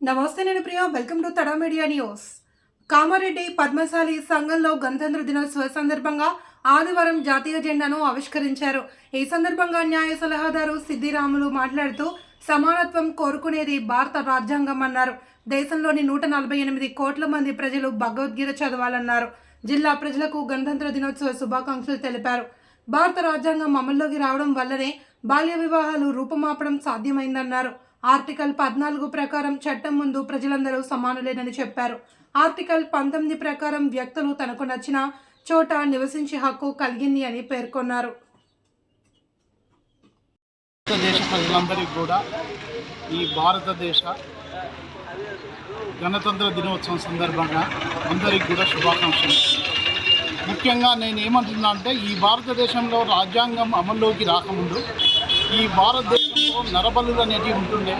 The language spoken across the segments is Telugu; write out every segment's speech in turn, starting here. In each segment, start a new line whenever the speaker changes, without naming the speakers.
నమస్తే నేను Priya welcome to Tada media news Kamareddy Padmasali సంఘంలో గణతంత్ర దినోత్సవ సందర్భంగా ఆదివారం జాతీయ జెండాను ఆవిష్కరించారు. ఈ సందర్భంగా న్యాయ సలహాదారు సిద్దిరాములు మాట్లాడుతూ సమానత్వం కోరుకునేది భారత రాజ్యాంగం అన్నారు. దేశంలోని నూట నలభై ఎనిమిది కోట్ల మంది ప్రజలు భగవద్గీత చదవాలన్నారు. జిల్లా ప్రజలకు గణతంత్ర దినోత్సవ శుభాకాంక్షలు తెలిపారు. భారత రాజ్యాంగం అమల్లోకి రావడం వల్లనే బాల్య వివాహాలు రూపుమాపడం సాధ్యమైందన్నారు. ఆర్టికల్ పద్నాలుగు ప్రకారం చట్టం ముందు ప్రజలందరూ సమానులేనని చెప్పారు. ఆర్టికల్ పంతొమ్మిది ప్రకారం వ్యక్తులు తనకు నచ్చిన చోట నివసించే హక్కు కలిగింది అని పేర్కొన్నారు.
భారతదేశ ప్రజలందరికీ కూడా ఈ భారతదేశ గణతంత్ర దినోత్సవం సందర్భంగా అందరికీ కూడా శుభాకాంక్షలు. ముఖ్యంగా నేను ఏమంటున్నా అంటే ఈ భారతదేశంలో రాజ్యాంగం అమల్లోకి రాకముందు ఈ భారతదేశంలో నరబలులు అనేటివి ఉంటుండే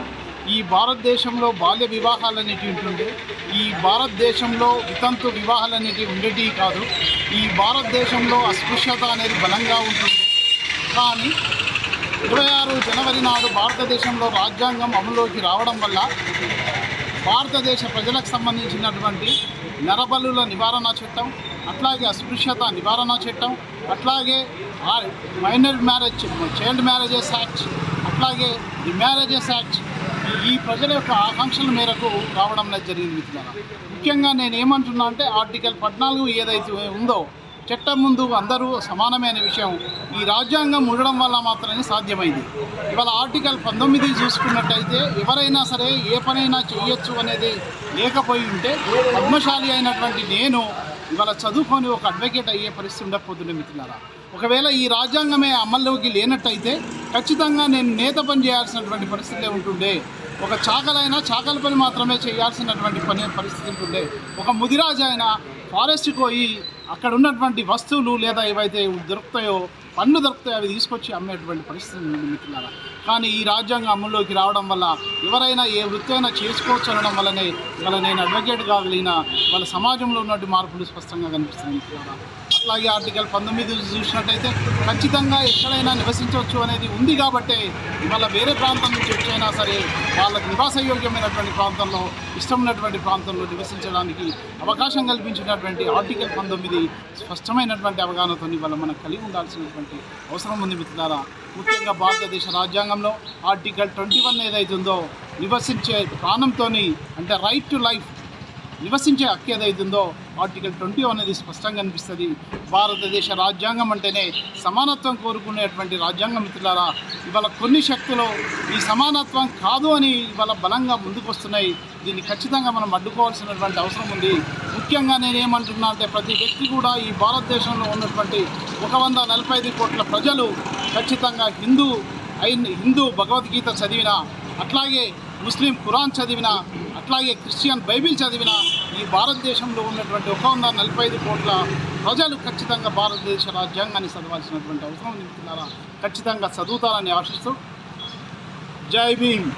ఈ భారతదేశంలో బాల్య వివాహాలు అనేటివి ఉంటుండే ఈ భారతదేశంలో వితంతు వివాహాలు అనేటివి ఉండేటివి కాదు ఈ భారతదేశంలో అస్పృశ్యత అనేది బలంగా ఉంటుంది కానీ ఇరవై ఆరు జనవరి నాడు భారతదేశంలో రాజ్యాంగం అమలులోకి రావడం వల్ల భారతదేశ ప్రజలకు సంబంధించినటువంటి నరబలుల నివారణ చట్టం అట్లాగే అస్పృశ్యత నివారణ చట్టం అట్లాగే minor marriage child marriages act అట్లాగే ది మ్యారేజెస్ యాక్ట్ ఈ- ఈ ప్రజల యొక్క ఆకాంక్షల మేరకు రావడం అనేది జరిగింది మిత్రులారా. ముఖ్యంగా నేను ఏమంటున్నా అంటే ఆర్టికల్ పద్నాలుగు ఏదైతే ఉందో చట్టం ముందు అందరూ సమానమే అనే విషయం ఈ రాజ్యాంగం ఉండడం వల్ల మాత్రమే సాధ్యమైంది. ఇవాళ ఆర్టికల్ పంతొమ్మిది చూసుకున్నట్టయితే ఎవరైనా సరే ఏ పనైనా చేయొచ్చు అనేది లేకపోయి ఉంటే పద్మశాలి అయినటువంటి నేను ఇవాళ చదువుకొని ఒక అడ్వకేట్ అయ్యే పరిస్థితి ఉండకపోతుండే మిత్రులారా. ఒకవేళ ఈ రాజ్యాంగమే అమల్లోకి లేనట్టయితే ఖచ్చితంగా నేను నేత పని చేయాల్సినటువంటి పరిస్థితులే ఉంటుండే. ఒక చాకలైనా చాకల పని మాత్రమే చేయాల్సినటువంటి పని పరిస్థితి ఉంటుండే. ఒక ముదిరాజు అయినా ఫారెస్ట్కి పోయి అక్కడ ఉన్నటువంటి వస్తువులు లేదా ఏవైతే దొరుకుతాయో పన్ను దొరుకుతాయో అవి తీసుకొచ్చి అమ్మేటువంటి పరిస్థితి ఉంది మిత్రులారా. కానీ ఈ రాజ్యాంగం అమల్లోకి రావడం వల్ల ఎవరైనా ఏ వృత్తి అయినా చేసుకోవచ్చు అనడం వల్లనే వాళ్ళ నేను అడ్వకేట్ కాగలిగిన వాళ్ళ సమాజంలో ఉన్నటువంటి మార్పులు స్పష్టంగా కనిపిస్తుంది మిత్రులారా. అట్లాగే ఆర్టికల్ పంతొమ్మిది చూసినట్టయితే ఖచ్చితంగా ఎక్కడైనా నివసించవచ్చు అనేది ఉంది కాబట్టే ఇవాళ వేరే ప్రాంతం నుంచి వచ్చైనా సరే వాళ్ళకు నివాసయోగ్యమైనటువంటి ప్రాంతంలో ఇష్టం ఉన్నటువంటి ప్రాంతంలో నివసించడానికి అవకాశం కల్పించినటువంటి ఆర్టికల్ పంతొమ్మిది స్పష్టమైనటువంటి అవగాహనతో వల్ల మనకు కలిగి ఉండాల్సినటువంటి అవసరం ఉంది మిత్రులారా. ముఖ్యంగా భారతదేశ రాజ్యాంగంలో ఆర్టికల్ ట్వంటీ వన్ ఏదైతే ఉందో నివసించే ప్రాణంతో అంటే రైట్ టు లైఫ్ నివసించే హక్కు ఏదైతుందో ఆర్టికల్ ట్వంటీ అనేది స్పష్టంగా అనిపిస్తుంది. భారతదేశ రాజ్యాంగం అంటేనే సమానత్వం కోరుకునేటువంటి రాజ్యాంగం మిత్రులారా ఇవాళ కొన్ని శక్తులు ఈ సమానత్వం కాదు అని ఇవాళ బలంగా ముందుకు వస్తున్నాయి దీన్ని ఖచ్చితంగా మనం అడ్డుకోవాల్సినటువంటి అవసరం ఉంది. ముఖ్యంగా నేను ఏమంటున్నా అంటే ప్రతి వ్యక్తి కూడా ఈ భారతదేశంలో ఉన్నటువంటి ఒక వంద నలభై ఐదు కోట్ల ప్రజలు ఖచ్చితంగా హిందూ అయిన హిందూ భగవద్గీత చదివిన అట్లాగే ముస్లిం ఖురాన్ చదివిన అట్లాగే క్రిస్టియన్ బైబిల్ చదివిన ఈ భారతదేశంలో ఉన్నటువంటి ఒక వంద నలభై ఐదు కోట్ల ప్రజలు ఖచ్చితంగా భారతదేశ రాజ్యాంగాన్ని చదవాల్సినటువంటి అవసరం ఉంది ఖచ్చితంగా చదువుతారని ఆశిస్తూ జై భీమ్.